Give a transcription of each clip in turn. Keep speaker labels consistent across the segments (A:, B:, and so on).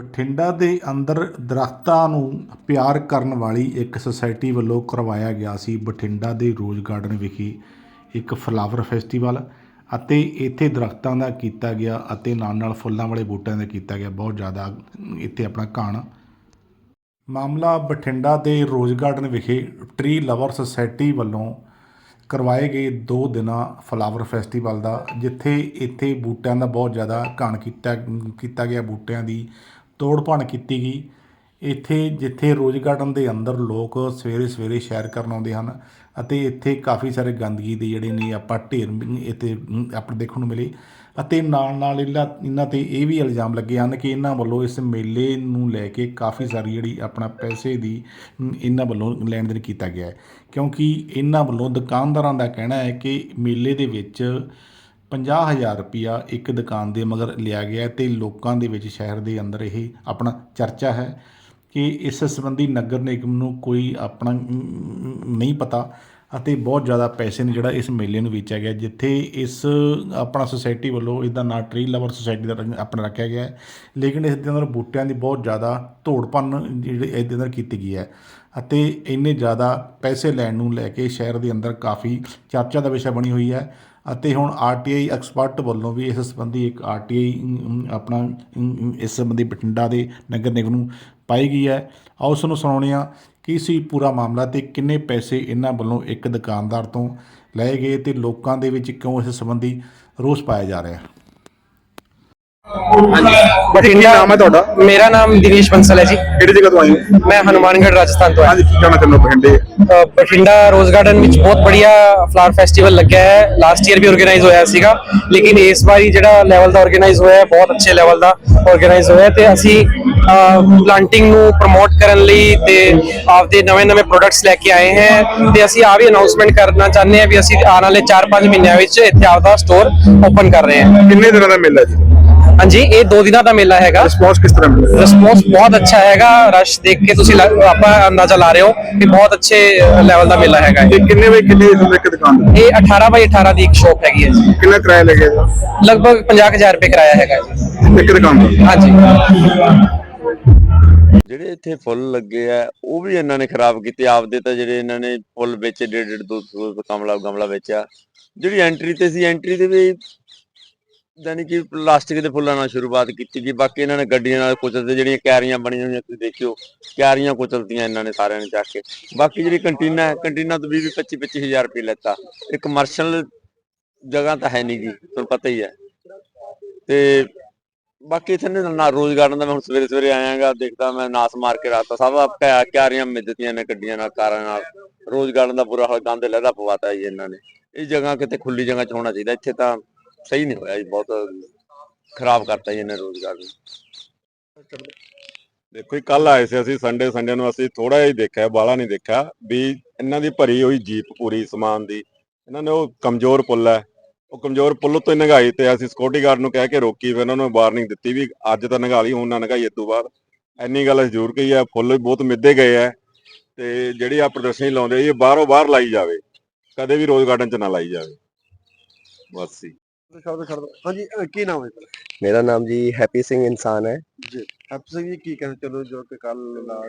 A: ਬਠਿੰਡਾ ਦੇ ਅੰਦਰ ਦਰੱਖਤਾਂ ਨੂੰ ਪਿਆਰ ਕਰਨ ਵਾਲੀ ਇੱਕ ਸੁਸਾਇਟੀ ਵੱਲੋਂ ਕਰਵਾਇਆ ਗਿਆ ਸੀ ਬਠਿੰਡਾ ਦੇ ਰੋਜ਼ ਗਾਰਡਨ ਵਿਖੇ ਇੱਕ ਫਲਾਵਰ ਫੈਸਟੀਵਲ ਅਤੇ ਇੱਥੇ ਦਰੱਖਤਾਂ ਦਾ ਕੀਤਾ ਗਿਆ ਅਤੇ ਨਾਲ ਨਾਲ ਫੁੱਲਾਂ ਵਾਲੇ ਬੂਟਿਆਂ ਦਾ ਕੀਤਾ ਗਿਆ ਬਹੁਤ ਜ਼ਿਆਦਾ ਇੱਥੇ ਆਪਣਾ ਘਾਣ। ਮਾਮਲਾ ਬਠਿੰਡਾ ਦੇ ਰੋਜ਼ ਗਾਰਡਨ ਵਿਖੇ ਟ੍ਰੀ ਲਵਰ ਸੁਸਾਇਟੀ ਵੱਲੋਂ ਕਰਵਾਏ ਗਏ ਦੋ ਦਿਨਾਂ ਫਲਾਵਰ ਫੈਸਟੀਵਲ ਦਾ, ਜਿੱਥੇ ਇੱਥੇ ਬੂਟਿਆਂ ਦਾ ਬਹੁਤ ਜ਼ਿਆਦਾ ਘਾਣ ਕੀਤਾ ਕੀਤਾ ਗਿਆ, ਬੂਟਿਆਂ ਦੀ ਤੋੜ ਭੰਨ ਕੀਤੀ ਗਈ। ਇੱਥੇ, ਜਿੱਥੇ ਰੋਜ਼ ਗਾਰਡਨ ਦੇ ਅੰਦਰ ਲੋਕ ਸਵੇਰੇ ਸਵੇਰੇ ਸੈਰ ਕਰਨ ਆਉਂਦੇ ਹਨ ਅਤੇ ਇੱਥੇ ਕਾਫੀ ਸਾਰੇ ਗੰਦਗੀ ਦੇ ਜਿਹੜੇ ਨੇ ਆਪਾਂ ਢੇਰ ਇੱਥੇ ਆਪਣੇ ਦੇਖਣ ਨੂੰ ਮਿਲੇ। ਅਤੇ ਨਾਲ ਨਾਲ ਇਹਨਾਂ ਇਹਨਾਂ ਤੇ ਇਹ ਵੀ ਇਲਜ਼ਾਮ ਲੱਗੇ ਹਨ ਕਿ ਇਹਨਾਂ ਵੱਲੋਂ ਇਸ ਮੇਲੇ ਨੂੰ ਲੈ ਕੇ ਕਾਫੀ ਸਾਰੀ ਜਿਹੜੀ ਆਪਣਾ ਪੈਸੇ ਦੀ ਇਹਨਾਂ ਵੱਲੋਂ ਲੈਣ ਦੇਣ ਕੀਤਾ ਗਿਆ ਹੈ। ਕਿਉਂਕਿ ਇਹਨਾਂ ਵੱਲੋਂ ਦੁਕਾਨਦਾਰਾਂ ਦਾ ਕਹਿਣਾ ਹੈ ਕਿ ਮੇਲੇ ਦੇ ਵਿੱਚ 50000 ਰੁਪਿਆ ਇੱਕ ਦੁਕਾਨ ਦੇ ਮਗਰ ਲਿਆ ਗਿਆ ਹੈ ਤੇ ਲੋਕਾਂ ਦੇ ਵਿੱਚ, ਸ਼ਹਿਰ ਦੇ ਅੰਦਰ ਇਹ ਆਪਣਾ ਚਰਚਾ ਹੈ ਕਿ ਇਸ ਸੰਬੰਧੀ ਨਗਰ ਨਿਗਮ ਨੂੰ ਕੋਈ ਆਪਣਾ ਨਹੀਂ ਪਤਾ ਅਤੇ ਬਹੁਤ ਜ਼ਿਆਦਾ ਪੈਸੇ ਨੇ ਜਿਹੜਾ ਇਸ ਮੇਲੇ ਨੂੰ ਵੇਚਿਆ ਗਿਆ, ਜਿੱਥੇ ਇਸ ਆਪਣਾ ਸੁਸਾਇਟੀ ਵੱਲੋਂ ਇਹਦਾ ਨਾਂ ਟਰੀ ਲਵਰ ਸੁਸਾਇਟੀ ਦਾ ਆਪਣਾ ਰੱਖਿਆ ਗਿਆ ਹੈ। ਲੇਕਿਨ ਇਸ ਦੇ ਅੰਦਰ ਬੂਟਿਆਂ ਦੀ ਬਹੁਤ ਜ਼ਿਆਦਾ ਧੋੜ ਭੰਨ ਜਿਹੜੇ ਇਸ ਦੇ ਅੰਦਰ ਕੀਤੀ ਗਈ ਹੈ ਅਤੇ ਇੰਨੇ ਜ਼ਿਆਦਾ ਪੈਸੇ ਲੈਣ ਨੂੰ ਲੈ ਕੇ ਸ਼ਹਿਰ ਦੇ ਅੰਦਰ ਕਾਫੀ ਚਰਚਾ ਦਾ ਵਿਸ਼ਾ ਬਣੀ ਹੋਈ ਹੈ। ਅਤੇ ਹੁਣ ਆਰਟੀਆਈ ਐਕਸਪਰਟ ਵੱਲੋਂ ਵੀ ਇਸ ਸੰਬੰਧੀ ਇੱਕ ਆਰਟੀਆਈ ਆਪਣਾ ਇਸ ਸੰਬੰਧੀ ਬਠਿੰਡਾ ਦੇ ਨਗਰ ਨਿਗਮ ਨੂੰ ਪਾਈ ਗਈ ਹੈ। ਆਓ ਉਸ ਨੂੰ ਸੁਣਾਉਂਦੇ ਹਾਂ ਕੀ ਸੀ ਪੂਰਾ ਮਾਮਲਾ ਤੇ ਕਿੰਨੇ ਪੈਸੇ ਇਹਨਾਂ ਵੱਲੋਂ ਇੱਕ ਦੁਕਾਨਦਾਰ ਤੋਂ ਲਏ ਗਏ ਤੇ ਲੋਕਾਂ ਦੇ ਵਿੱਚ ਕਿਉਂ ਇਸ ਸੰਬੰਧੀ ਰੋਸ ਪਾਇਆ ਜਾ ਰਿਹਾ ਹੈ।
B: ਬਠਿੰਡਾ
C: ਨਾਮ ਹੈ ਤੁਹਾਡਾ?
B: ਮੇਰਾ ਨਾਮ ਦਿਨੇਸ਼ ਬੰਸਲ ਹੈ ਜੀ।
C: ਕਿਹੜੀ ਜਗ੍ਹਾ ਤੋਂ ਆਏ ਹੋ?
B: ਮੈਂ ਹਨੂਮਾਨਗढ़ ਰਾਜਸਥਾਨ ਤੋਂ
C: ਅੱਜ ਕੀ ਕਹਿਣਾ ਚਾਹੁੰਦੇ ਹੋ ਬਠਿੰਡੇ?
B: ਆਇਆ ਬਠਿੰਡਾ ਰੋਜ਼ ਗਾਰਡਨ ਵਿੱਚ ਬਹੁਤ ਬੜੀਆ ਫਲਾਵਰ ਫੈਸਟੀਵਲ ਲੱਗਿਆ ਹੈ। ਲਾਸਟ ਈਅਰ ਵੀ ਆਰਗੇਨਾਈਜ਼ ਹੋਇਆ ਸੀਗਾ। ਲੇਕਿਨ ਇਸ ਵਾਰੀ ਜਿਹੜਾ ਲੈਵਲ ਦਾ ਆਰਗੇਨਾਈਜ਼ ਹੋਇਆ ਹੈ ਬਹੁਤ ਅੱਛੇ ਲੈਵਲ ਦਾ ਆਰਗੇਨਾਈਜ਼ ਹੋਇਆ ਹੈ ਤੇ ਅਸੀਂ ਪਲਾਂਟਿੰਗ ਨੂੰ ਪ੍ਰਮੋਟ ਕਰਨ ਲਈ ਤੇ ਆਪਦੇ ਨਵੇਂ-ਨਵੇਂ ਪ੍ਰੋਡਕਟਸ ਲੈ ਕੇ ਆਏ ਹਾਂ। ਤੇ ਅਸੀਂ ਆ ਵੀ ਅਨਾਉਂਸਮੈਂਟ ਕਰਨਾ ਚਾਹੁੰਦੇ ਹਾਂ ਵੀ ਅਸੀਂ ਆਉਣ ਵਾਲੇ 4-5 ਮਹੀਨਿਆਂ ਵਿੱਚ ਇੱਥੇ ਆਪਦਾ ਸਟੋਰ ਓਪਨ ਕਰ ਰਹੇ ਹਾਂ।
C: ਕਿੰਨੇ ਦਿਨਾਂ ਦਾ ਮੇਲਾ ਜੀ?
B: ਹਾਂਜੀ ਇਹ 2 ਦਿਨਾਂ ਦਾ ਮੇਲਾ ਹੈਗਾ।
C: ਰਿਸਪੌਂਸ ਕਿਸ ਤਰ੍ਹਾਂ ਮਿਲਿਆ?
B: ਰਿਸਪੌਂਸ ਬਹੁਤ ਅੱਛਾ ਹੈਗਾ। ਰਸ਼ ਦੇਖ ਕੇ ਤੁਸੀਂ ਲੱਗ- ਆਪਾਂ ਅੰਦਾਜ਼ਾ ਲਾ ਰਹੇ ਹੋ ਕਿ ਬਹੁਤ ਅੱਛੇ ਲੈਵਲ ਦਾ ਮੇਲਾ ਹੈਗਾ ਇਹ।
C: ਇਹ ਕਿੰਨੇ ਵਜੇ ਕਿੰਨੇ ਵਜੇ ਇੱਕ ਦੁਕਾਨ ਦਾ?
B: ਇਹ 18 ਬਾਈ 18 ਦੀ ਇੱਕ ਸ਼ੋਪ ਹੈਗੀ ਹੈ ਜੀ।
C: ਕਿੰਨਾ ਕਿਰਾਇਆ ਲੱਗੇਗਾ?
B: ਲਗਭਗ 50000 ਰੁਪਏ ਕਿਰਾਇਆ ਹੈਗਾ ਜੀ।
C: ਇੱਕ ਦੁਕਾਨ ਦਾ?
B: ਹਾਂਜੀ।
D: ਜਿਹੜੇ ਇੱਥੇ ਫੁੱਲ ਲੱਗੇ ਆ ਉਹ ਵੀ ਇਹਨਾਂ ਨੇ ਖਰਾਬ ਕੀਤੇ। ਆਪਦੇ ਤਾਂ ਜਿਹੜੇ ਇਹਨਾਂ ਨੇ ਫੁੱਲ ਵੇਚੇ ਡੇਢ ਡੇਢ ਦੋ ਸੌ ਕਮਲਾ ਗਮਲਾ ਵੇਚਿਆ। ਜਿਹੜੀ ਐਂਟਰੀ ਤੇ ਸੀ ਐਂਟਰੀ ਤੇ ਵੀ ਯਾਨੀ ਕਿ ਪਲਾਸਟਿਕ ਦੇ ਫੁੱਲਾਂ ਨਾਲ ਸ਼ੁਰੂਆਤ ਕੀਤੀ ਗਈ, ਬਾਕੀ ਇਹਨਾਂ ਨੇ ਗੱਡੀਆਂ ਨਾਲ ਕੁਚਲਦੇ ਜਿਹੜੀਆਂ ਕਿਆਰੀਆਂ ਬਣੀਆਂ ਹੋਈਆਂ, ਤੁਸੀਂ ਦੇਖਿਓ ਕਿਆਰੀਆਂ ਕੁਚਲਤੀਆਂ ਇਹਨਾਂ ਨੇ ਸਾਰਿਆਂ ਨੇ ਚੱਕ ਕੇ। ਬਾਕੀ ਜਿਹੜੀ ਕੰਟੀਨਾ ਹੈ, ਕੰਟੀਨਾ ਤੋਂ 20 25 25000 ਰੁਪਏ ਲੈਤਾ। ਇਹ ਕਮਰਸ਼ੀਅਲ ਜਗ੍ਹਾ ਤਾਂ ਹੈ ਨਹੀਂ ਜੀ, ਤੁਹਾਨੂੰ ਪਤਾ ਹੀ ਹੈ। ਤੇ ਬਾਕੀ ਇੱਥੇ ਨਾ ਰੋਜ਼ ਗਾਰਡਨ ਦਾ ਮੈਂ ਹੁਣ ਸਵੇਰੇ ਸਵੇਰੇ ਆਇਆਗਾ, ਦੇਖਦਾ ਮੈਂ ਨਾਸ ਮਾਰ ਕੇ ਰਾਤਾ ਸਭ ਆਪ ਕਿਆ- ਕਿਆਰੀਆਂ ਮਿੱਦਤੀਆਂ ਨੇ ਗੱਡੀਆਂ ਨਾਲ, ਕਾਰਾਂ ਨਾਲ। ਰੋਜ਼ ਗਾਰਡਨ ਦਾ ਬੁਰਾ ਹਾਲ, ਗੰਦ ਲਹਿਦਾ ਪਵਾਤਾ ਜੀ ਇਹਨਾਂ ਨੇ। ਇਹ ਜਗ੍ਹਾ ਕਿਤੇ ਖੁੱਲੀ ਜਗ੍ਹਾ 'ਚ ਹੋਣਾ ਚਾਹੀਦਾ, ਇੱਥੇ ਤਾਂ ਸਹੀ ਨਹੀਂ ਹੋਇਆ ਜੀ, ਬਹੁਤ ਖਰਾਬ ਕਰਤਾ ਜੀ ਇਹਨੇ ਰੋਜ਼ ਗਾਰਡਨ
E: ਦੇਖੋ ਜੀ ਕੱਲ ਆਏ ਸੀ ਅਸੀਂ ਸੰਡੇ ਸੰਡੇ ਨੂੰ ਅਸੀਂ ਥੋੜਾ ਜਿਹਾ ਹੀ ਦੇਖਿਆ ਬਾਲਾ ਨਹੀਂ ਦੇਖਿਆ, ਵੀ ਇਹਨਾਂ ਦੀ ਭਰੀ ਹੋਈ ਜੀਪ ਪੂਰੀ ਸਮਾਨ ਦੀ, ਇਹਨਾਂ ਨੇ ਉਹ ਕਮਜ਼ੋਰ ਪੁੱਲ ਹੈ, ਉਹ ਕਮਜ਼ੋਰ ਪੁੱਲ ਤੋਂ ਨਗਾਈ ਤੇ ਅਸੀਂ ਸਿਕਿਉਰਿਟੀ ਗਾਰਡ ਨੂੰ ਕਹਿ ਕੇ ਰੋਕੀ, ਫਿਰ ਉਹਨਾਂ ਨੂੰ ਵਾਰਨਿੰਗ ਦਿੱਤੀ ਵੀ ਅੱਜ ਤਾਂ ਨਗਾ ਹੁਣ ਨਾ ਨਗਾਈ ਇਸ ਤੋਂ ਬਾਅਦ। ਇੰਨੀ ਗੱਲ ਜ਼ਰੂਰ ਕਹੀ ਹੈ, ਫੁੱਲ ਬਹੁਤ ਮਿੱਦੇ ਗਏ ਹੈ, ਤੇ ਜਿਹੜੀ ਆ ਪ੍ਰਦਰਸ਼ਨੀ ਲਾਉਂਦੇ ਇਹ ਬਾਹਰੋਂ ਬਾਹਰ ਲਾਈ ਜਾਵੇ, ਕਦੇ ਵੀ ਰੋਜ਼ ਗਾਰਡਨ 'ਚ ਨਾ ਲਾਈ ਜਾਵੇ। ਬਸ ਜੀ।
C: ਸ਼ਬਦ ਦਿਓ। ਹਾਂਜੀ ਅਹ ਕੀ ਨਾਮ ਹੈ ਤੁਹਾਡਾ
F: ਮੇਰਾ ਨਾਮ ਜੀ ਹੈਪੀ ਸਿੰਘ ਇਨਸਾਨ ਹੈ।
C: ਹੈਪੀ ਸਿੰਘ ਜੀ ਕੀ ਕਹਿੰਦੇ ਚਲੋ ਜੋ ਕਿ ਕੱਲ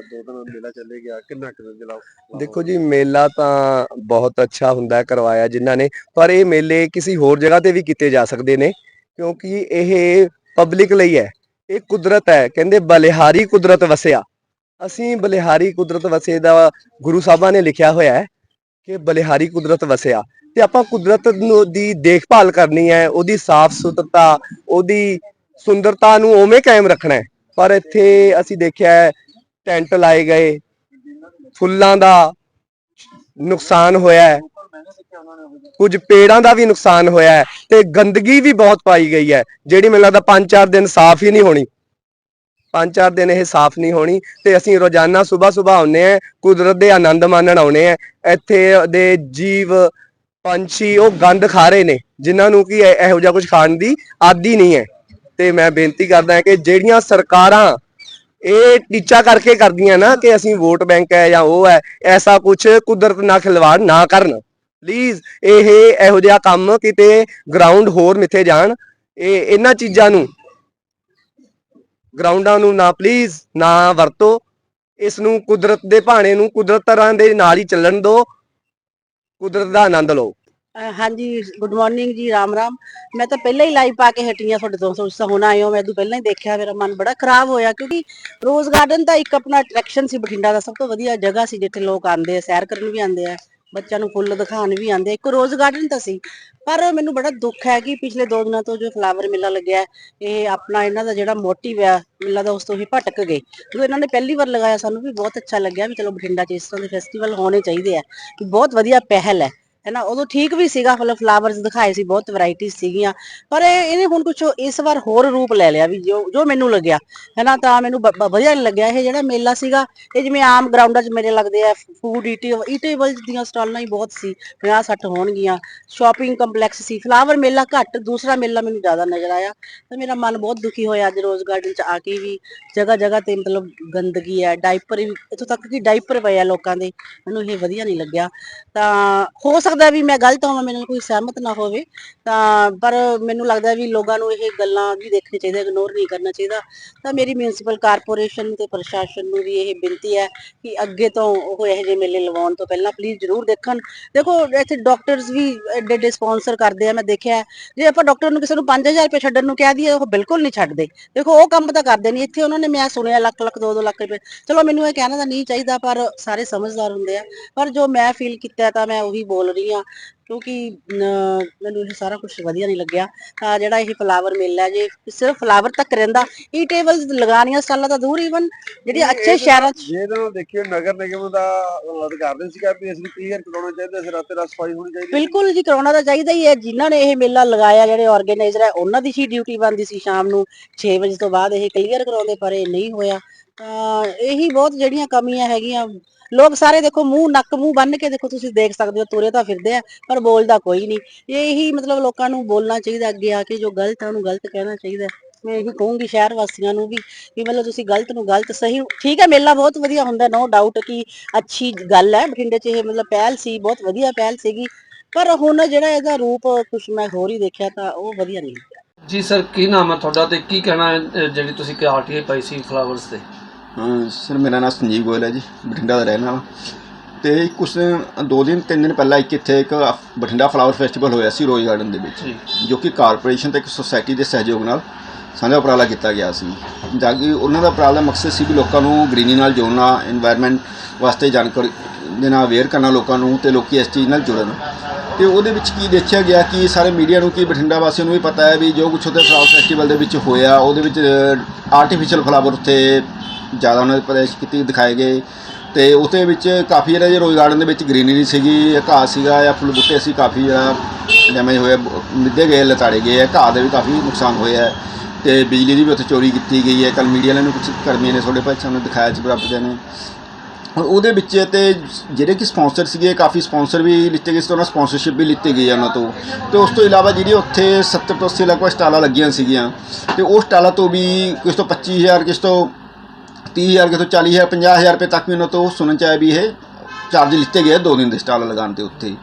C: ਦੋ ਦਿਨ ਮੇਲਾ ਚੱਲੇ ਗਿਆ ਕਿੰਨਾ ਕਿੰਨਾ ਜਲਾਓ
F: ਦੇਖੋ ਜੀ ਮੇਲਾ ਤਾਂ ਬਹੁਤ ਅੱਛਾ ਹੁੰਦਾ ਹੈ ਕਰਵਾਇਆ ਜਿਨ੍ਹਾਂ ਨੇ ਪਰ ਇਹ ਮੇਲੇ ਕਿਸੇ ਹੋਰ ਜਗ੍ਹਾ ਤੇ ਵੀ ਕੀਤੇ ਜਾ ਸਕਦੇ ਨੇ ਕਿਉਂਕਿ ਇਹ ਪਬਲਿਕ ਲਈ ਹੈ। ਇਹ ਕੁਦਰਤ ਹੈ ਕਹਿੰਦੇ ਬਲਿਹਾਰੀ ਕੁਦਰਤ ਵਸਿਆ। ਅਸੀਂ ਬਲਿਹਾਰੀ ਕੁਦਰਤ ਵਸੇ ਦਾ ਗੁਰੂ ਸਾਹਿਬਾਂ ਨੇ ਲਿਖਿਆ ਹੋਇਆ ਹੈ ਕਿ ਬਲਿਹਾਰੀ ਕੁਦਰਤ ਵਸਿਆ। ਤੇ ਆਪਾਂ ਕੁਦਰਤ ਨੂੰ ਦੀ ਦੇਖਭਾਲ ਕਰਨੀ ਹੈ, ਉਹਦੀ ਸਾਫ਼ ਸੁਥਰਤਾ ਉਹਦੀ ਸੁੰਦਰਤਾ ਨੂੰ ਉਵੇਂ ਕਾਇਮ ਰੱਖਣਾ ਹੈ। ਪਰ ਇੱਥੇ ਅਸੀਂ ਦੇਖਿਆ ਹੈ, ਟੈਂਟ ਲਾਏ ਗਏ, ਫੁੱਲਾਂ ਦਾ ਨੁਕਸਾਨ ਹੋਇਆ ਹੈ। ਕੁਝ ਪੇੜਾਂ ਦਾ ਵੀ ਨੁਕਸਾਨ ਹੋਇਆ ਹੈ ਤੇ ਗੰਦਗੀ ਵੀ ਬਹੁਤ ਪਾਈ ਗਈ ਹੈ, ਜਿਹੜੀ ਮੈਨੂੰ ਲੱਗਦਾ 5-4 ਦਿਨ ਸਾਫ਼ ਹੀ ਨਹੀਂ ਹੋਣੀ। 5-4 ਦਿਨ ਇਹ ਸਾਫ਼ ਨਹੀਂ ਹੋਣੀ ਤੇ ਅਸੀਂ ਰੋਜ਼ਾਨਾ ਸਵੇਰ ਸਵੇਰ ਆਉਂਦੇ ਆ ਕੁਦਰਤ ਦੇ ਆਨੰਦ ਮਾਣਨ ਆਉਣੇ ਆ ਇੱਥੇ ਦੇ ਜੀਵ, ਪੰਛੀ ਉਹ ਗੰਦ ਖਾ ਰਹੇ ਨੇ, ਜਿਨ੍ਹਾਂ ਨੂੰ ਕਿ ਇਹੋ ਜਿਹਾ ਕੁਝ ਖਾਣ ਦੀ ਆਦੀ ਨਹੀਂ ਹੈ। ਤੇ ਮੈਂ ਬੇਨਤੀ ਕਰਦਾ ਹਾਂ ਕਿ ਜਿਹੜੀਆਂ ਸਰਕਾਰਾਂ ਇਹ ਟੀਚਾ ਕਰਕੇ ਕਰਦੀਆਂ ਨਾ ਕਿ ਅਸੀਂ ਵੋਟ ਬੈਂਕ ਹੈ ਜਾਂ ਉਹ ਹੈ, ਐਸਾ ਕੁਝ ਕੁਦਰਤ ਨਾਲ ਖਿਲਵਾੜ ਨਾ ਕਰਨ। ਪਲੀਜ਼ ਇਹ ਇਹੋ ਜਿਹਾ ਕੰਮ ਕਿਤੇ ਗਰਾਊਂਡ ਹੋਰ ਮਿੱਥੇ ਜਾਣ। ਇਹ ਇਹਨਾਂ ਚੀਜ਼ਾਂ ਨੂੰ ਗਰਾਊਂਡਾਂ ਨੂੰ ਨਾ ਪਲੀਜ਼ ਨਾ ਵਰਤੋ। ਇਸ ਨੂੰ ਕੁਦਰਤ ਦੇ ਭਾਣੇ ਨੂੰ ਕੁਦਰਤ ਤਰ੍ਹਾਂ ਦੇ ਨਾਲ ਹੀ ਚੱਲਣ ਦਿਓ ਕੁਦਰਤ ਦਾ ਆਨੰਦ ਲਓ।
G: ਹਾਂਜੀ ਗੁੱਡ ਮਾਰਨਿੰਗ ਜੀ, ਰਾਮ ਰਾਮ। ਮੈਂ ਤਾਂ ਪਹਿਲਾਂ ਹੀ ਲਾਈਵ ਪਾ ਕੇ ਹਟੀ ਤੁਹਾਡੇ ਤੋਂ ਸੋਚਦਾ ਹੁਣ ਆਏ ਹੋ, ਮੈਂ ਤੋਂ ਪਹਿਲਾਂ ਹੀ ਦੇਖਿਆ, ਮੇਰਾ ਮਨ ਬੜਾ ਖਰਾਬ ਹੋਇਆ, ਕਿਉਂਕਿ ਰੋਜ਼ ਗਾਰਡਨ ਤਾਂ ਇੱਕ ਆਪਣਾ ਅਟਰੈਕਸ਼ਨ ਸੀ ਬਠਿੰਡਾ ਦਾ, ਸਭ ਤੋਂ ਵਧੀਆ ਜਗ੍ਹਾ ਸੀ ਜਿੱਥੇ ਲੋਕ ਆਉਂਦੇ ਆ, ਸੈਰ ਕਰਨ ਵੀ ਆਉਂਦੇ ਆ। ਬੱਚਿਆਂ ਨੂੰ ਫੁੱਲ ਦਿਖਾਉਣ ਵੀ ਆਉਂਦੇ ਇੱਕ ਰੋਜ਼ ਗਾਰਡਨ ਤਾਂ ਸੀ, ਪਰ ਮੈਨੂੰ ਬੜਾ ਦੁੱਖ ਹੈ ਕਿ ਪਿਛਲੇ ਦੋ ਦਿਨਾਂ ਤੋਂ ਜੋ ਫਲਾਵਰ ਮੇਲਾ ਲੱਗਿਆ, ਇਹ ਆਪਣਾ ਇਹਨਾਂ ਦਾ ਜਿਹੜਾ ਮੋਟਿਵ ਹੈ ਮੇਲਾ ਦਾ ਉਸ ਤੋਂ ਹੀ ਭਟਕ ਗਏ। ਜਦੋਂ ਇਹਨਾਂ ਨੇ ਪਹਿਲੀ ਵਾਰ ਲਗਾਇਆ, ਸਾਨੂੰ ਵੀ ਬਹੁਤ ਅੱਛਾ ਲੱਗਿਆ ਵੀ ਚਲੋ ਬਠਿੰਡਾ 'ਚ ਇਸ ਤਰ੍ਹਾਂ ਦੇ ਫੈਸਟੀਵਲ ਹੋਣੇ ਚਾਹੀਦੇ ਆ ਬਹੁਤ ਵਧੀਆ ਪਹਿਲ ਹੈ। ਹੈਨਾ ਉਦੋਂ ਠੀਕ ਵੀ ਸੀਗਾ, ਮਤਲਬ ਫਲਾਵਰਸ ਦਿਖਾਏ ਸੀ, ਬਹੁਤ ਵੈਰਾਈਟੀਆਂ ਸੀਗੀਆਂ। ਪਰ ਇਹਨੇ ਹੁਣ ਕੁਝ ਇਸ ਵਾਰ ਹੋਰ ਰੂਪ ਲੈ ਲਿਆ ਵੀ ਜੋ ਜੋ ਮੈਨੂੰ ਲੱਗਿਆ। ਹੈਨਾ ਤਾਂ ਮੈਨੂੰ ਵਧੀਆ ਲੱਗਿਆ। ਇਹ ਜਿਹੜਾ ਮੇਲਾ ਸੀਗਾ, ਇਹ ਜਿਵੇਂ ਆਮ ਗਰਾਊਂਡਾਂ 'ਚ ਮੇਰੇ ਲੱਗਦੇ ਆ ਫੂਡ ਈਟੇਬਲ ਦੀਆਂ ਸਟਾਲਾਂ ਹੀ ਬਹੁਤ ਸੀ 50 60 ਹੋਣਗੀਆਂ। ਸ਼ਾਪਿੰਗ ਕੰਪਲੈਕਸ ਸੀ ਫਲਾਵਰ ਮੇਲਾ ਘੱਟ, ਦੂਸਰਾ ਮੇਲਾ ਮੈਨੂੰ ਜ਼ਿਆਦਾ ਨਜ਼ਰ ਆਇਆ। ਤਾਂ ਮੇਰਾ ਮਨ ਬਹੁਤ ਦੁਖੀ ਹੋਇਆ ਅੱਜ ਰੋਜ਼ ਗਾਰਡਨ 'ਚ ਆ ਕੇ ਵੀ ਜਗ੍ਹਾ ਜਗ੍ਹਾ ਤੇ ਮਤਲਬ ਗੰਦਗੀ ਹੈ ਡਾਈਪਰ ਵੀ, ਇੱਥੋਂ ਤੱਕ ਕਿ ਡਾਈਪਰ ਪਏ ਆ ਲੋਕਾਂ ਦੇ। ਮੈਨੂੰ ਇਹ ਵਧੀਆ ਨਹੀਂ ਲੱਗਿਆ। ਤਾਂ ਹੋ ਸਕਦਾ ਵੀ ਮੈਂ ਗਲਤ ਹੋਵਾਂ ਮੈਨੂੰ ਕੋਈ ਸਹਿਮਤ ਨਾ ਹੋਵੇ, ਤਾਂ ਪਰ ਮੈਨੂੰ ਲੱਗਦਾ ਵੀ ਲੋਕਾਂ ਨੂੰ ਇਹ ਗੱਲਾਂ ਵੀ ਦੇਖਣੀ ਚਾਹੀਦੀ ਇਗਨੋਰ ਨਹੀਂ ਕਰਨਾ ਚਾਹੀਦਾ। ਤਾਂ ਮੇਰੀ ਮਿਊਨਿਸਪਲ ਕਾਰਪੋਰੇਸ਼ਨ ਤੇ ਪ੍ਰਸ਼ਾਸਨ ਨੂੰ ਵੀ ਇਹ ਬੇਨਤੀ ਹੈ ਕਿ ਅੱਗੇ ਤੋਂ ਉਹ ਇਹੋ ਜਿਹੇ ਮੇਲੇ ਲਵਾਉਣ ਤੋਂ ਪਹਿਲਾਂ ਪਲੀਜ਼ ਜ਼ਰੂਰ ਦੇਖਣ। ਦੇਖੋ, ਇੱਥੇ ਡਾਕਟਰਸ ਵੀ ਐਡੇ ਐਡੇ ਸਪਾਂਸਰ ਕਰਦੇ ਆ, ਮੈਂ ਦੇਖਿਆ। ਜੇ ਆਪਾਂ ਡਾਕਟਰ ਨੂੰ ਕਿਸੇ ਨੂੰ 5000 ਰੁਪਏ ਛੱਡਣ ਨੂੰ ਕਹਿ ਦਈਏ, ਉਹ ਬਿਲਕੁਲ ਨਹੀਂ ਛੱਡਦੇ। ਦੇਖੋ, ਉਹ ਕੰਮ ਤਾਂ ਕਰਦੇ ਨਹੀਂ। ਇੱਥੇ ਉਹਨਾਂ ਨੇ ਮੈਂ ਸੁਣਿਆ ਲੱਖ ਲੱਖ 2-2 ਲੱਖ ਰੁਪਏ। ਚਲੋ, ਮੈਨੂੰ ਇਹ ਕਹਿਣਾ ਤਾਂ ਨਹੀਂ ਚਾਹੀਦਾ, ਪਰ ਸਾਰੇ ਸਮਝਦਾਰ ਹੁੰਦੇ ਆ। ਪਰ ਜੋ ਮੈਂ ਫੀਲ ਕੀਤਾ ਤਾਂ ਮੈਂ ਉਹੀ ਬੋਲ ਰਹੀ ਆ ਕਿਉਂਕਿ ਮੈਨੂੰ ਇਹ ਸਾਰਾ ਕੁਝ ਵਧੀਆ ਨਹੀਂ ਲੱਗਿਆ। ਤਾਂ ਜਿਹੜਾ ਇਹ ਫਲਾਵਰ ਮੇਲਾ ਹੈ ਜੇ ਸਿਰਫ ਫਲਾਵਰ ਤੱਕ ਰਹਿੰਦਾ ਈ ਟੇਬਲਸ ਲਗਾਉਣੀਆਂ ਸਟਾਲਾਂ ਤਾਂ ਦੂਰ ਈਵਨ ਜਿਹੜੀ ਅੱਛੇ ਸ਼ਹਿਰਾਂ 'ਚ
C: ਜੇ ਤਾਂ ਦੇਖਿਓ ਨਗਰ ਨਿਗਮ ਦਾ ਅਧਿਕਾਰੀ ਸੀਗਾ ਵੀ ਅਸੀਂ ਕਲੀਅਰ ਕਰਾਉਣਾ ਚਾਹੀਦਾ ਸੀ ਰਾਤੇ ਰਾਤ ਸਫ਼ਾਈ ਹੋਣੀ ਚਾਹੀਦੀ
G: ਬਿਲਕੁਲ ਜੀ ਕਰਾਉਣਾ ਤਾਂ ਚਾਹੀਦਾ ਹੀ ਹੈ। ਜਿਨ੍ਹਾਂ ਨੇ ਇਹ ਮੇਲਾ ਲਗਾਇਆ ਜਿਹੜੇ ਆਰਗੇਨਾਈਜ਼ਰ ਹੈ ਉਹਨਾਂ ਦੀ ਹੀ ਡਿਊਟੀ ਬਣਦੀ ਸੀ ਸ਼ਾਮ ਨੂੰ 6 ਵਜੇ ਤੋਂ ਬਾਅਦ ਇਹ ਕਲੀਅਰ ਕਰਾਉਂਦੇ ਪਰ ਇਹ ਨਹੀਂ ਹੋਇਆ। ਤਾਂ ਇਹੀ ਬਹੁਤ ਜਿਹੜੀਆਂ ਕਮੀਆਂ ਹੈਗੀਆਂ ਲੋਕ ਸਾਰੇ ਦੇਖੋ ਮੂੰਹ, ਨੱਕ, ਮੂੰਹ ਬੰਨ ਕੇ ਦੇਖੋ ਤੁਸੀਂ ਦੇਖ ਸਕਦੇ ਹੋ, ਤੁਰੇ ਤਾਂ ਫਿਰਦੇ ਆ, ਪਰ ਬੋਲਦਾ ਕੋਈ ਨਹੀਂ। ਇਹੀ ਮਤਲਬ ਲੋਕਾਂ ਨੂੰ ਬੋਲਣਾ ਚਾਹੀਦਾ, ਅੱਗੇ ਆ ਕੇ ਜੋ ਗਲਤ ਹੈ ਉਹਨੂੰ ਗਲਤ ਕਹਿਣਾ ਚਾਹੀਦਾ। ਮੈਂ ਇਹੀ ਕਹੂੰਗੀ ਸ਼ਹਿਰ ਵਾਸੀਆਂ ਨੂੰ ਵੀ ਵੀ ਮਤਲਬ ਤੁਸੀਂ ਗਲਤ ਨੂੰ ਗਲਤ ਸਹੀ ਠੀਕ ਹੈ, ਮੇਲਾ ਬਹੁਤ ਵਧੀਆ ਹੁੰਦਾ ਨੋ ਡਾਊਟ ਕਿ ਅੱਛੀ ਗੱਲ ਹੈ, ਬਠਿੰਡੇ 'ਚ ਇਹ ਮਤਲਬ ਪਹਿਲ ਸੀ, ਬਹੁਤ ਵਧੀਆ ਪਹਿਲ ਸੀਗੀ। ਪਰ ਹੁਣ ਜਿਹੜਾ ਇਹਦਾ ਰੂਪ ਕੁਛ ਮੈਂ ਹੋਰ ਹੀ ਦੇਖਿਆ ਤਾਂ ਉਹ ਵਧੀਆ ਨਹੀਂ
H: ਜੀ ਸਰ, ਕੀ ਨਾਮ ਹੈ ਤੁਹਾਡਾ ਤੇ ਕੀ ਕਹਿਣਾ ਹੈ ਜਿਹੜੀ ਤੁਸੀਂ ਕਿ ਆਰਟੀਆਈ ਪਾਈ ਸੀ ਫਲਾਵਰਸ ਤੇ?
I: ਸਰ ਮੇਰਾ ਨਾਮ ਸੰਜੀਵ ਗੋਇਲ ਹੈ ਜੀ ਬਠਿੰਡਾ ਦਾ ਰਹਿਣ ਵਾਲਾ। ਤੇ ਕੁਛ ਦੋ ਦਿਨ ਤਿੰਨ ਦਿਨ ਪਹਿਲਾਂ ਇੱਕ ਇੱਥੇ ਇੱਕ ਬਠਿੰਡਾ ਫਲਾਵਰ ਫੈਸਟੀਵਲ ਹੋਇਆ ਸੀ ਰੋਜ਼ ਗਾਰਡਨ ਦੇ ਵਿੱਚ
H: ਜੋ।
I: ਕਿ ਕਾਰਪੋਰੇਸ਼ਨ ਤੇ ਇੱਕ ਸੁਸਾਇਟੀ ਦੇ ਸਹਿਯੋਗ ਨਾਲ ਸਾਂਝਾ ਉਪਰਾਲਾ ਕੀਤਾ ਗਿਆ ਸੀ। ਜਾਂ ਕਿ ਉਹਨਾਂ ਦਾ ਉਪਰਾਲਾ ਮਕਸਦ ਸੀ ਵੀ ਲੋਕਾਂ ਨੂੰ ਗ੍ਰੀਨੀ ਨਾਲ ਜੋੜਨਾ এনवायरमेंट ਵਾਸਤੇ ਜਾਣਕਾਰੀ ਦੇਣਾ ਅਵੇਅਰ ਕਰਨਾ ਲੋਕਾਂ ਨੂੰ ਤੇ ਲੋਕੀ ਇਸ ਚੀਜ਼ ਨਾਲ ਜੁੜਨ। ਤੇ ਉਹਦੇ ਵਿੱਚ ਕੀ ਦੇਖਿਆ ਗਿਆ ਕਿ ਸਾਰੇ ਮੀਡੀਆ ਨੂੰ ਕੀ ਬਠਿੰਡਾ ਵਾਸੀਆਂ ਨੂੰ ਵੀ ਪਤਾ ਹੈ ਵੀ ਜੋ ਕੁਛ ਉਹਦੇ ਫਲਾਵਰ ਫੈਸਟੀਵਲ ਦੇ ਵਿੱਚ ਹੋਇਆ ਉਹਦੇ ਵਿੱਚ ਆਰਟੀਫੀਸ਼ੀਅਲ ਫਲਾਵਰ ਉੱਤੇ ਜ਼ਿਆਦਾ ਉਹਨਾਂ ਦੇ ਪ੍ਰਦੇਸ਼ ਕੀਤੀ, ਦਿਖਾਏ ਗਏ। ਤੇ ਉਹਦੇ ਵਿੱਚ ਕਾਫੀ ਜਿਹੜਾ ਜੇ ਰੋਜ਼ ਗਾਰਡਨ ਦੇ ਵਿੱਚ ਗ੍ਰੀਨਰੀ ਸੀਗੀ ਘਾਹ ਸੀਗਾ, ਜਾਂ ਫੁੱਲ ਬੂਟੇ ਸੀ, ਕਾਫੀ ਜਿਹੜਾ ਡੈਮੇਜ ਹੋਇਆ ਮਿੱਧੇ ਗਏ, ਲਤਾੜੇ ਗਏ ਹੈ ਘਾਹ ਦੇ ਵੀ ਕਾਫੀ ਨੁਕਸਾਨ ਹੋਇਆ ਹੈ। ਤੇ ਬਿਜਲੀ ਦੀ ਵੀ ਉੱਥੇ ਚੋਰੀ ਕੀਤੀ ਗਈ ਹੈ। ਕੱਲ ਮੀਡੀਆ ਵਾਲਿਆਂ ਨੂੰ ਕੁਝ ਕਰਮੀਆਂ ਨੇ, ਤੁਹਾਡੇ ਭਾਈ ਸਾਨੂੰ ਦਿਖਾਇਆ ਸੀ ਬਰਾਬਰ ਨੇ। ਔਰ ਉਹਦੇ ਵਿੱਚ ਤੇ ਜਿਹੜੇ ਕਿ ਸਪਾਂਸਰ ਸੀਗੇ, ਕਾਫੀ ਸਪਾਂਸਰ ਵੀ ਲਿੱਤੇ ਗਏ ਸੀ ਉਹਨਾਂ ਸਪਾਂਸਰਸ਼ਿਪ ਵੀ ਲਿੱਤੀ ਗਈ ਹੈ ਉਹਨਾਂ ਤੋਂ। ਤੇ ਉਸ ਤੋਂ ਇਲਾਵਾ ਜਿਹੜੀ ਉੱਥੇ 70 ਤੋਂ 80 ਲਗਭਗ ਸਟਾਲਾਂ ਲੱਗੀਆਂ ਸੀਗੀਆਂ, ਤੇ ਉਹ ਸਟਾਲਾਂ ਤੋਂ ਵੀ ਕਿਸ ਤੋਂ 25000 ਕਿਸ ਤੋਂ 30000 ਕਿਸ ਤੋਂ 40000 50000 ਰੁਪਏ ਤੱਕ ਵੀ ਉਹਨਾਂ ਤੋਂ ਸੁਣਨ ਚ ਆਇਆ ਵੀ ਇਹ ਚਾਰਜ ਲਿੱਤੇ ਗਏ ਆ ਦੋ ਦਿਨ ਦੇ ਸਟਾਲ ਲਗਾਉਣ ਦੇ ਉੱਤੇ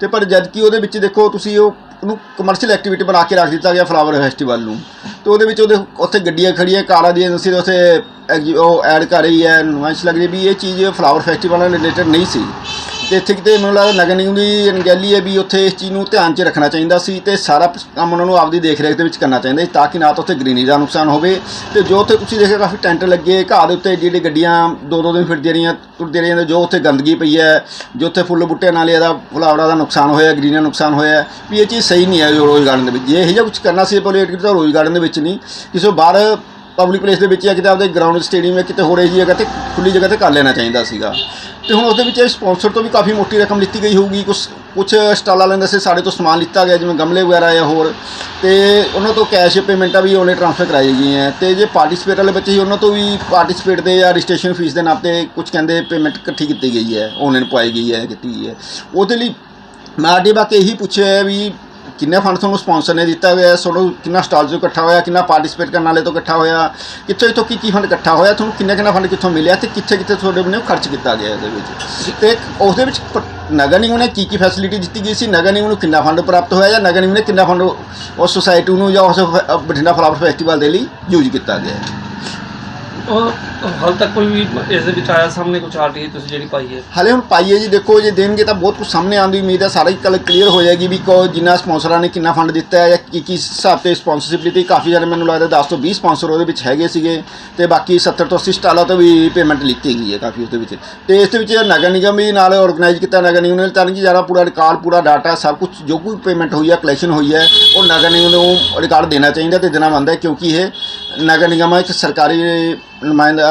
I: ਤੇ ਪਰ ਜਦ ਕਿ ਉਹਦੇ ਵਿੱਚ ਦੇਖੋ ਤੁਸੀਂ ਉਹ, ਉਹਨੂੰ ਕਮਰਸ਼ੀਅਲ ਐਕਟੀਵਿਟੀ ਬਣਾ ਕੇ ਰੱਖ ਦਿੱਤਾ ਗਿਆ ਫਲਾਵਰ ਫੈਸਟੀਵਲ ਨੂੰ। ਤੇ ਉਹਦੇ ਵਿੱਚ ਉਹਦੇ ਉੱਥੇ ਗੱਡੀਆਂ ਖੜੀਆਂ ਕਾਰਾਂ ਦੀ ਏਜੰਸੀ ਦੇ ਉੱਥੇ ਐਗਜੀ- ਉਹ ਐਡ ਕਰ ਰਹੀ ਹੈ, ਨੁਮਾਇਸ਼ ਲੱਗ ਰਹੀ ਵੀ ਇਹ ਚੀਜ਼ ਫਲਾਵਰ ਫੈਸਟੀਵਲ ਨਾਲ ਰਿਲੇਟਡ ਨਹੀਂ ਸੀ। ਤੇ ਇੱਥੇ ਕਿਤੇ ਮੈਨੂੰ ਲੱਗਦਾ ਨਗਰ ਨਿਗਮ ਦੀ ਅਣਗਹਿਲੀ ਹੈ ਵੀ ਉੱਥੇ ਇਸ ਚੀਜ਼ ਨੂੰ ਧਿਆਨ 'ਚ ਰੱਖਣਾ ਚਾਹੀਦਾ ਸੀ ਤੇ ਸਾਰਾ ਕੰਮ ਉਹਨਾਂ ਨੂੰ ਆਪਦੀ ਦੇਖ ਰੇਖ ਦੇ ਵਿੱਚ ਕਰਨਾ ਚਾਹੀਦਾ ਸੀ ਤਾਂ ਕਿ ਨਾ ਤਾਂ ਉੱਥੇ ਗ੍ਰੀਨਰੀ ਦਾ ਨੁਕਸਾਨ ਹੋਵੇ ਤੇ ਜੋ ਉੱਥੇ ਤੁਸੀਂ ਦੇਖਿਆ ਕਾਫੀ ਟੈਂਟ ਲੱਗੇ, ਘਾਹ ਦੇ ਉੱਤੇ ਜਿਹੜੇ ਗੱਡੀਆਂ ਦੋ ਦੋ ਦਿਨ ਫਿਰਦੀਆਂ ਰਹੀਆਂ, ਤੁਰਦੀਆਂ ਰਹੀਆਂ ਜੋ ਉੱਥੇ ਗੰਦਗੀ ਪਈ ਹੈ, ਜੋ ਉੱਥੇ ਫੁੱਲ ਬੂਟਿਆਂ ਨਾਲ ਇਹਦਾ ਫੁਲਾਵੜਾ ਦਾ ਨੁਕਸਾਨ ਹੋਇਆ, ਗ੍ਰੀਨਰੀ ਦਾ ਨੁਕਸਾਨ ਹੋਇਆ, ਵੀ ਇਹ ਚੀਜ਼ ਸਹੀ ਨਹੀਂ ਹੈ ਰੋਜ਼ ਗਾਰਡਨ ਦੇ ਵਿੱਚ। ਜੇ ਇਹੋ ਜਿਹਾ ਕੁਝ ਕਰਨਾ ਸੀ ਪੋਲੀਟਿਕ ਤਾਂ ਰੋਜ਼ ਗਾਰਡਨ ਦੇ ਵਿੱਚ ਨਹੀਂ। ਕਿਸੇ ਬਾਹਰ ਪਬਲਿਕ ਪਲੇਸ ਦੇ ਵਿੱਚ ਜਾਂ ਕਿਤੇ ਆਪਦੇ ਗਰਾਊਂਡ ਸਟੇਡੀਅਮ ਜਾਂ ਕਿਤੇ ਹੋਰ ਇਹੀ ਜਗ੍ਹਾ ਤੇ ਖੁੱਲੀ ਜਗ੍ਹਾ ਤੇ ਕਰ ਲੈਣਾ ਚਾਹੀਦਾ ਸੀਗਾ। ਤੇ ਹੁਣ ਉਹਦੇ ਵਿੱਚ ਸਪਾਂਸਰ ਤੋਂ ਵੀ ਕਾਫੀ ਮੋਟੀ ਰਕਮ ਲਿੱਤੀ ਗਈ ਹੋਊਗੀ। ਕੁਝ ਕੁਝ ਸਟਾਲਾਂ ਲੈਂਦੇ ਸੀ ਸਾਡੇ ਤੋਂ ਸਮਾਨ ਲਿੱਤਾ ਗਿਆ, ਜਿਵੇਂ ਗਮਲੇ ਵਗੈਰਾ ਜਾਂ ਹੋਰ। ਤੇ ਉਹਨਾਂ ਤੋਂ ਕੈਸ਼ ਪੇਮੈਂਟਾਂ ਵੀ ਉਹਨੇ ਟ੍ਰਾਂਸਫਰ ਕਰਾਈ ਗਈਆਂ। ਤੇ ਜੇ ਪਾਰਟਿਸਿਪੇਟ ਵਾਲੇ ਬੱਚੇ ਸੀ ਉਹਨਾਂ ਤੋਂ ਵੀ ਪਾਰਟਿਸਿਪੇਟ ਦੇ ਜਾਂ ਰਜਿਸਟ੍ਰੇਸ਼ਨ ਫੀਸ ਦੇ ਨਾਮ ਤੇ ਕੁਝ ਕਹਿੰਦੇ ਪੇਮੈਂਟ ਇਕੱਠੀ ਕੀਤੀ ਗਈ ਹੈ ਆਨਲਾਈਨ ਪਾਈ ਗਈ ਹੈ, ਕੀਤੀ ਗਈ ਹੈ। ਉਹਦੇ ਲਈ ਮੈਂ ਆਡੇ ਬਾਕੀ ਇਹੀ ਪੁੱਛਿਆ ਵੀ ਕਿੰਨੇ ਫੰਡ ਤੁਹਾਨੂੰ ਸਪਾਂਸਰ ਨੇ ਦਿੱਤਾ ਹੋਇਆ? ਤੁਹਾਨੂੰ ਕਿੰਨਾ ਸਟਾਲ ਤੋਂ ਇਕੱਠਾ ਹੋਇਆ? ਕਿੰਨਾ ਪਾਰਟਿਸਿਪੇਟ ਕਰਨ ਵਾਲੇ ਤੋਂ ਇਕੱਠਾ ਹੋਇਆ? ਕਿੱਥੋਂ ਕਿੱਥੋਂ ਕੀ ਕੀ ਫੰਡ ਇਕੱਠਾ ਹੋਇਆ? ਤੁਹਾਨੂੰ ਕਿੰਨਾ ਕਿੰਨਾ ਫੰਡ ਕਿੱਥੋਂ ਮਿਲਿਆ ਤੇ ਕਿੱਥੇ ਕਿੱਥੇ ਤੁਹਾਡੇ ਵੱਲੋਂ ਖਰਚ ਕੀਤਾ ਗਿਆ ਇਹਦੇ ਵਿੱਚ? ਤੇ ਉਸ ਦੇ ਵਿੱਚ ਪ- ਨਗਰ ਨਿਗਮ ਨੇ ਕੀ ਕੀ ਫੈਸਿਲਿਟੀ ਦਿੱਤੀ ਗਈ ਸੀ? ਨਗਰ ਨਿਗਮ ਨੂੰ ਕਿੰਨਾ ਫੰਡ ਪ੍ਰਾਪਤ ਹੋਇਆ ਜਾਂ ਨਗਰ ਨਿਗਮ ਨੇ ਕਿੰਨਾ ਫੰਡ ਉਸ ਸੁਸਾਇਟੀ ਨੂੰ ਜਾਂ ਉਸ ਬਠਿੰਡਾ ਫਲਾਵਰ ਫੈਸਟੀਵਲ ਦੇ ਲਈ ਯੂਜ਼ ਕੀਤਾ ਗਿਆ?
H: ਉਹ ਹਾਲ ਤੱਕ ਕੋਈ ਵੀ ਇਸ ਦੇ ਵਿੱਚ ਆਇਆ ਸਾਹਮਣੇ ਕੁਝ ਆਰਟੀਆਈ ਤੁਸੀਂ ਜਿਹੜੀ ਪਾਈ ਹੈ?
I: ਹਾਲੇ ਹੁਣ ਪਾਈਏ ਜੀ, ਦੇਖੋ ਜੇ ਦੇਣਗੇ ਤਾਂ ਬਹੁਤ ਕੁਝ ਸਾਹਮਣੇ ਆਉਣ ਦੀ ਉਮੀਦ ਹੈ। ਸਾਰਾ ਹੀ ਕੱਲ ਕਲੀਅਰ ਹੋ ਜਾਏਗੀ ਵੀ ਕੋ ਜਿੰਨਾ ਸਪਾਂਸਰਾਂ ਨੇ ਕਿੰਨਾ ਫੰਡ ਦਿੱਤਾ ਹੈ ਜਾਂ ਕੀ ਕੀ ਹਿਸਾਬ ਤੇ ਸਪਾਂਸਰਸ਼ਿਪ ਕਾਫੀ ਸਾਰੇ ਮੈਨੂੰ ਲੱਗਦਾ 10 ਤੋਂ 20 ਸਪਾਂਸਰ ਉਹਦੇ ਵਿੱਚ ਹੈਗੇ ਸੀਗੇ ਤੇ ਬਾਕੀ 70 ਤੋਂ 80 ਸਟਾਲਾਂ ਤੋਂ ਵੀ ਪੇਮੈਂਟ ਲਿੱਤੀ ਗਈ ਹੈ ਕਾਫੀ ਉਹਦੇ ਵਿੱਚ। ਤੇ ਇਸ ਦੇ ਵਿੱਚ ਨਗਰ ਨਿਗਮ ਵੀ ਨਾਲ ਆਰਗੇਨਾਈਜ਼ ਕੀਤਾ, ਨਗਰ ਨਿਗਮ ਨੇ ਤਾਂ ਕਿ ਜ਼ਿਆਦਾ ਪੂਰਾ ਰਿਕਾਰਡ ਪੂਰਾ ਡਾਟਾ ਸਭ ਕੁਝ ਜੋ ਕੋਈ ਪੇਮੈਂਟ ਹੋਈ ਹੈ ਕਲੈਕਸ਼ਨ ਹੋਈ ਹੈ, ਉਹ ਨਗਰ ਨਿਗਮ ਨੂੰ ਰਿਕਾਰਡ ਦੇਣਾ ਚਾਹੀਦਾ ਤੇ ਦੇਣਾ ਬਣਦਾ ਕਿਉਂਕਿ ਇਹ ਨਗਰ ਨਿਗਮ ਇੱਕ ਸਰਕਾਰੀ ਨੁਮਾਇੰਦਾ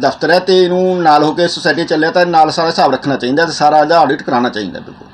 I: ਦਫ਼ਤਰ ਹੈ ਤੇ ਇਹਨੂੰ ਨਾਲ ਹੋ ਕੇ ਸੁਸਾਇਟੀ ਚੱਲਿਆ ਤਾਂ ਨਾਲ ਸਾਰਾ ਹਿਸਾਬ ਰੱਖਣਾ ਚਾਹੀਦਾ ਤੇ ਸਾਰਾ ਇਹਦਾ ਆਡਿਟ ਕਰਾਉਣਾ ਚਾਹੀਦਾ ਬਿਲਕੁਲ।